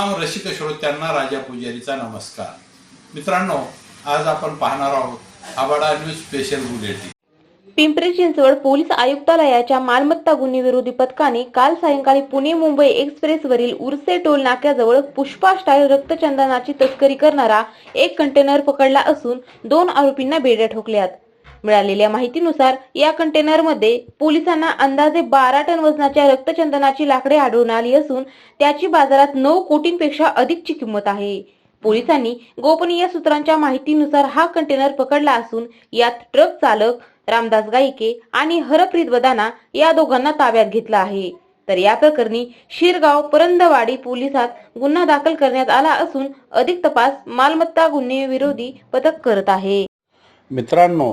रसिक श्रोत्यांना राजा पुजारीचा नमस्कार. मित्रांनो आज आपण पाहणार आहोत आबाडा news special bulletin Pimpri Chinchwad police आयुक्तालयाच्या मालमत्ता गुन्हे विरोधी पथकाने काल सायंकाळी पुणे मुंबई एक्सप्रेसवरील उर्से टोल नाक्याजवळ पुष्पा स्टाईल रक्तचंदनाची तस्करी करणारा एक कंटेनर पकडला असून दोन आरोपींना बेड्या ठोकल्यात. मिळालेल्या माहितीनुसार या कंटेनरमध्ये पोलिसांना अंदाजे बारा टन वजनाच्या रक्तचंदनाची लाकडे आढळून आली असून त्याची बाजारात नऊ कोटींपेक्षा अधिकची किंमत आहे. पोलिसांनी गोपनीय सूत्रांच्या माहितीनुसार हा कंटेनर पकडला असून यात ट्रक चालक रामदास गायके आणि हरप्रीत बदाना या दोघांना ताब्यात घेतलं आहे. तर या प्रकरणी शिरगाव परंदवाडी पोलिसात गुन्हा दाखल करण्यात आला असून अधिक तपास मालमत्ता गुन्हे विरोधी पथक करत आहे. मित्रांनो